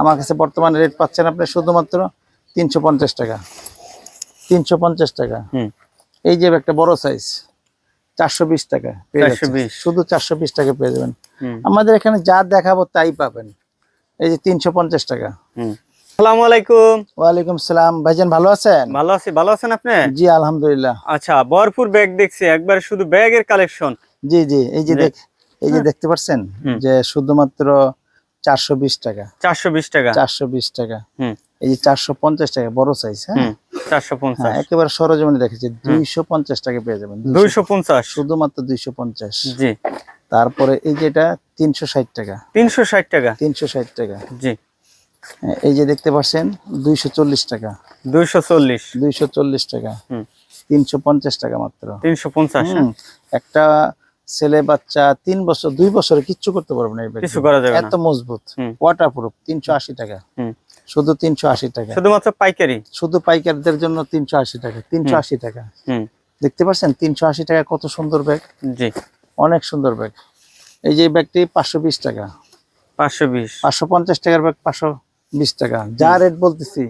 আমার কাছে বর্তমানে রেট পাচ্ছেন আপনি শুধুমাত্র তিনশো পঞ্চাশ টাকা। তিনশো পঞ্চাশ টাকা। এই যে একটা বড় সাইজ চারশো বিশ টাকা পেয়ে যাচ্ছেন। 420 শুধু চারশো বিশ টাকা পেয়ে যাবেন। আমাদের এখানে যা দেখাবো তাই পাবেন। এই যে তিনশো পঞ্চাশ টাকা। হুম। আসসালামু আলাইকুম। ওয়ালাইকুম সালাম। ভাইজান ভালো আছেন? ভালো আছি ভালো আছেন আপনি? জি আলহামদুলিল্লাহ। আচ্ছা ভরপুর ব্যাগ দেখছি। একবার শুধু ব্যাগের কালেকশন জি জি। এই যে দেখ এই যে দেখতে পাচ্ছেন? যে শুধুমাত্র চারশো বিশ টাকা। চারশো বিশ টাকা। চারশো বিশ টাকা। হুম। এই যে চারশো পঞ্চাশ টাকা বড় সাইজ হ্যাঁ? চারশো হ্যাঁ পঞ্চাশ একেবারে সরজমিনে দেখেছি দুইশো পঞ্চাশ টাকা পেয়ে যাবেন দুইশো। পঞ্চাশ। শুধুমাত্র দুইশো পঞ্চাশ। জি। তারপরে এই যেটা তিনশো ষাট টাকা। তিনশো ষাট টাকা। তিনশো ষাট টাকা। জি। হ্যাঁ, এই যে দেখতে পাচ্ছেন দুইশো চল্লিশ টাকা। দুইশো চল্লিশ। দুইশো চল্লিশ টাকা। হুম। তিনশো পঞ্চাশ টাকা মাত্র। তিনশো পঞ্চাশ। একটা ছেলে বাচ্চা তিন বছর দুই বছরে কিচ্ছু করতে পারবে না কিছু করা যাবে এত মজবুত ওয়াটার প্রুফ তিনশো আশি টাকা। শুধু তিনশো আশি টাকা। শুধুমাত্র পাইকারি? শুধু পাইকারদের জন্য তিনশো আশি টাকা তিনশো আশি টাকা। হুম। দেখতে পাচ্ছেন তিনশো আশি টাকা কত সুন্দর ব্যাগ জি। অনেক সুন্দর ব্যাগ এই যে ব্যাগটি পাঁচশো বিশ টাকা। পাঁচশো বিশ। পাঁচশো পঞ্চাশ টাকার ব্যাগ পাঁচশো বিশ টাকা। যা রেট বলতেছি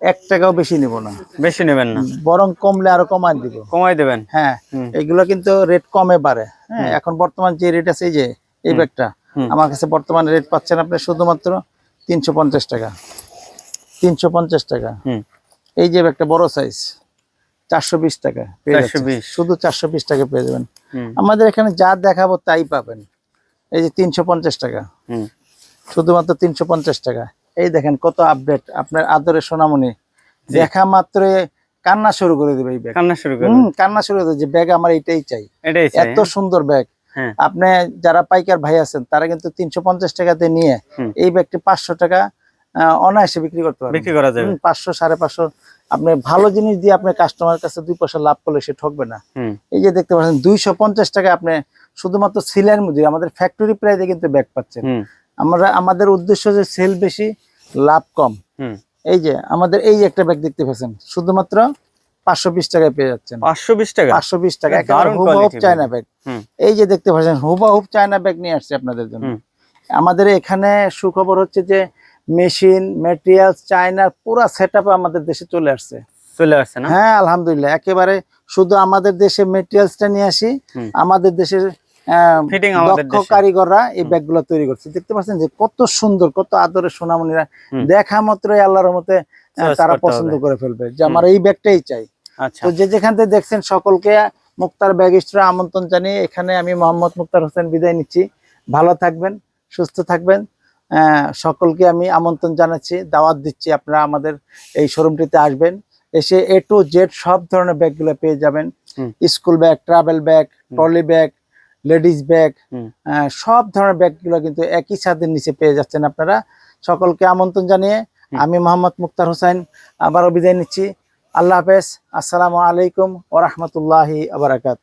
এক টাকাও বেশি নিব না। বেশি নেবেন না। বরং কমলে আরও কমাই দিব। কমাই দেবেন। হ্যাঁ এগুলো কিন্তু রেট কমে বাড়ে। হ্যাঁ এখন বর্তমান যে রেট আছে এই যে এই ব্যাগটা আমার কাছে বর্তমানে রেট পাচ্ছেন আপনি শুধুমাত্র তিনশো পঞ্চাশ টাকা। তিনশো পঞ্চাশ টাকা। হুম। এই যে ব্যাগটা বড় সাইজ চারশো বিশ টাকা পেয়ে যাচ্ছেন। 420 শুধু চারশো বিশ টাকা পেয়ে যাবেন। আমাদের এখানে যা দেখাবো তাই পাবেন। এই যে তিনশো পঞ্চাশ টাকা। শুধুমাত্র তিনশো পঞ্চাশ টাকা। এই দেখেন কত আপডেট আপনার আদরের সোনামণি। দেখা মাত্র কান্না শুরু করে দেবে এই ব্যাগ কান্না শুরু হম কান্না শুরু করে যে ব্যাগ আমার এটাই চাই। এত সুন্দর ব্যাগ হ্যাঁ। আপনি যারা পাইকার ভাই আছেন তারা কিন্তু তিনশো পঞ্চাশ টাকাতে নিয়ে এই ব্যাগটি পাঁচশো টাকা অনায়াসে বিক্রি করতে পারবেন। বিক্রি করা যাবে। পাঁচশো সাড়ে পাঁচশো। আপনি ভালো জিনিস দিয়ে আপনি কাস্টমার কাছে দুই পয়সা লাভ করলে সে ঠকবে না। এই যে দেখতে পাচ্ছেন দুইশো পঞ্চাশ টাকা আপনি শুধুমাত্র সিলের মধ্যে আমাদের ফ্যাক্টরি প্রাইসে কিন্তু ব্যাগ পাচ্ছেন। আমরা আমাদের উদ্দেশ্য যে সেল বেশি লাভ কম। এই যে আমাদের এই একটা ব্যাগ দেখতে পাচ্ছেন শুধুমাত্র পাঁচশো বিশ টাকায় পেয়ে যাচ্ছেন। পাঁচশো বিশ টাকা? পাঁচশো বিশ টাকা হুবহুব চায়না ব্যাগ এই যে দেখতে পাচ্ছেন হুবহুব চায়না ব্যাগ নিয়ে আসছে আপনাদের জন্য। আমাদের এখানে সুখবর হচ্ছে যে মেশিন ম্যাটেরিয়ালস চায়নার পুরো সেট আমাদের দেশে চলে আসছে। চলে আসছে না? হ্যাঁ আলহামদুলিল্লাহ। একেবারে শুধু আমাদের দেশে মেটেরিয়ালসটা নিয়ে আসি আমাদের দেশের দক্ষ কারিগররা এই ব্যাগগুলো তৈরি করছে। দেখতে পাচ্ছেন যে কত সুন্দর কত আদরের সোনামণিরা দেখা মাত্রই আল্লাহর মতে তারা পছন্দ করে ফেলবে যে আমার এই ব্যাগটাই চাই। আচ্ছা। তো যে যেখান থেকে দেখছেন সকলকে মুক্তার ব্যাগ স্টোরে আমন্ত্রণ জানিয়ে এখানে আমি মোহাম্মদ মুক্তার হোসেন বিদায় নিচ্ছি। ভালো থাকবেন সুস্থ থাকবেন। আহ, সকলকে আমি আমন্ত্রণ জানাচ্ছি দাওয়াত দিচ্ছি আপনারা আমাদের এই শোরুমটিতে আসবেন। এসে এ টু জেড সব ধরনের ব্যাগগুলো পেয়ে যাবেন। School bag travel bag trolley bag ladies bag সব ধরনের ব্যাগগুলো কিন্তু একই ছাদের নিচে পেয়ে যাচ্ছেন আপনারা। সকলকে আমন্ত্রণ জানিয়ে আমি মোহাম্মদ মুক্তার হোসেন আবারও বিদায় নিচ্ছি। আল্লাহ হাফেজ। আসসালামু আলাইকুম ওরহমতুল্লাহি আবরাকাত